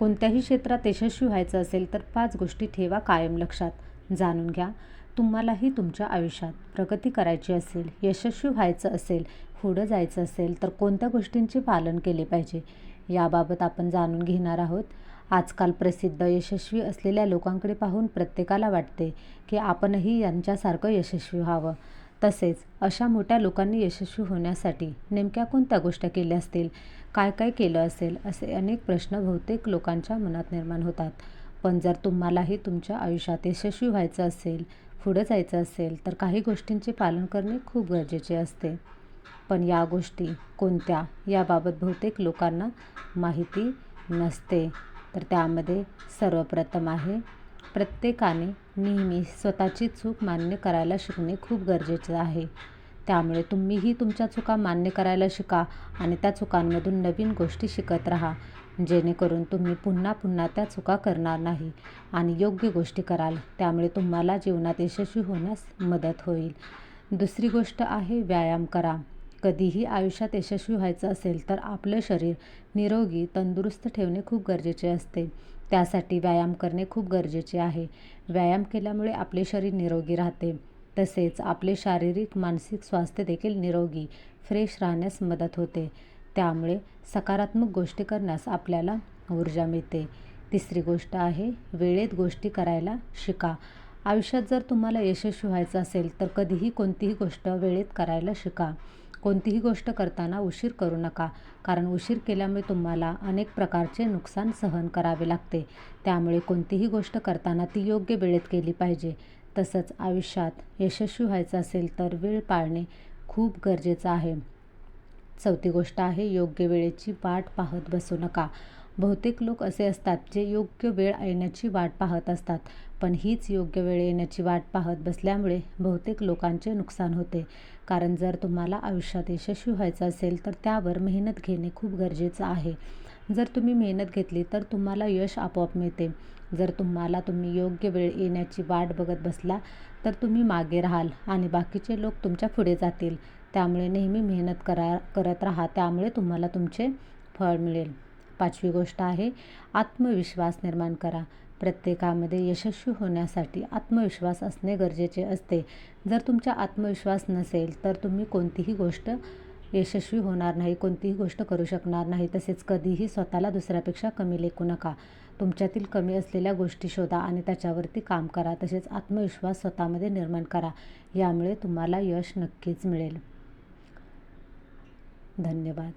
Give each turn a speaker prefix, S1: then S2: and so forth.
S1: कोणत्याही क्षेत्रात यशस्वी व्हायचं असेल तर पाच गोष्टी ठेवा कायम लक्षात. जाणून घ्या. तुम्हालाही तुमच्या आयुष्यात प्रगती करायची असेल यशस्वी व्हायचं असेल पुढं जायचं असेल तर कोणत्या गोष्टींचे पालन केले पाहिजे याबाबत आपण जाणून घेणार आहोत. आजकाल प्रसिद्ध यशस्वी असलेल्या लोकांकडे पाहून प्रत्येकाला वाटते की आपणही यांच्यासारखं यशस्वी व्हावं. तसेच अशा मोठ्या लोकांनी यशस्वी होण्यासाठी नेमक्या कोणत्या गोष्टी केल्या असतील काय काय केलं असेल असे अनेक प्रश्न बहुतेक लोकांच्या मनात निर्माण होतात. पण जर तुम्हालाही तुमच्या आयुष्यात यशस्वी व्हायचं असेल पुढं जायचं असेल तर काही गोष्टींचे पालन करणे खूप गरजेचे असते. पण या गोष्टी कोणत्या याबाबत बहुतेक लोकांना माहिती नसते. तर त्यामध्ये सर्वप्रथम आहे प्रत्येकाने नेहमी स्वतःची चूक मान्य करायला शिकणे खूप गरजेचं आहे. त्यामुळे तुम्हीही तुमच्या चुका मान्य करायला शिका आणि त्या चुकांमधून नवीन गोष्टी शिकत राहा. जेणेकरून तुम्ही पुन्हा पुन्हा त्या चुका करणार नाही आणि योग्य गोष्टी कराल. त्यामुळे तुम्हाला जीवनात यशस्वी होण्यास मदत होईल. दुसरी गोष्ट आहे व्यायाम करा. कधीही आयुष्यात यशस्वी व्हायचं असेल तर आपलं शरीर निरोगी तंदुरुस्त ठेवणे खूप गरजेचे असते. त्यासाठी व्यायाम करणे खूप गरजेचे आहे. व्यायाम केल्यामुळे आपले शरीर निरोगी राहते. तसेच आपले शारीरिक मानसिक स्वास्थ्य देखील निरोगी फ्रेश राहण्यास मदत होते. त्यामुळे सकारात्मक गोष्टी करण्यास आपल्याला ऊर्जा मिळते. तिसरी गोष्ट आहे वेळेत गोष्टी करायला शिका. आयुष्यात जर तुम्हाला यशस्वी व्हायचं असेल तर कधीही कोणतीही गोष्ट वेळेत करायला शिका. कोणतीही गोष्ट करताना उशीर करू नका. कारण उशीर केल्यामुळे तुम्हाला अनेक प्रकारचे नुकसान सहन करावे लागते. त्यामुळे कोणतीही गोष्ट करताना ती योग्य वेळेत केली पाहिजे. तसंच आयुष्यात यशस्वी व्हायचं असेल तर वेळ पाळणे खूप गरजेचं आहे. चौथी गोष्ट आहे योग्य वेळेची वाट पाहत बसू नका. बहुतेक लोक असे असतात जे योग्य वेळ येण्याची वाट पाहत असतात पण हीच योग्य वेळ येण्याची वाट पाहत बसल्यामुळे बहुतेक लोकांचे नुकसान होते. कारण जर तुम्हाला आयुष्यात यशस्वी व्हायचं असेल तर त्यावर मेहनत घेणे खूप गरजेचं आहे. जर तुम्ही मेहनत घेतली तर तुम्हाला यश आपोआप मिळते. जर तुम्हाला तुम्ही योग्य वेळ येण्याची वाट बघत बसला तर तुम्ही मागे राहाल आणि बाकीचे लोक तुमच्यापुढे जातील. त्यामुळे नेहमी मेहनत करा करत राहा. त्यामुळे तुम्हाला तुमचे फळ मिळेल. पाचवी गोष्ट आहे आत्मविश्वास निर्माण करा. प्रत्येकामध्ये यशस्वी होण्यासाठी आत्मविश्वास असणे गरजेचे असते. जर तुमचा आत्मविश्वास नसेल तर तुम्ही कोणतीही गोष्ट यशस्वी होणार नाही कोणतीही गोष्ट करू शकणार नाही. तसेच कधीही स्वतःला दुसऱ्यापेक्षा कमी लेखू नका. तुमच्यातील कमी असलेल्या गोष्टी शोधा आणि त्याच्यावरती काम करा. तसेच आत्मविश्वास स्वतःमध्ये निर्माण करा. यामुळे तुम्हाला यश नक्कीच मिळेल. धन्यवाद.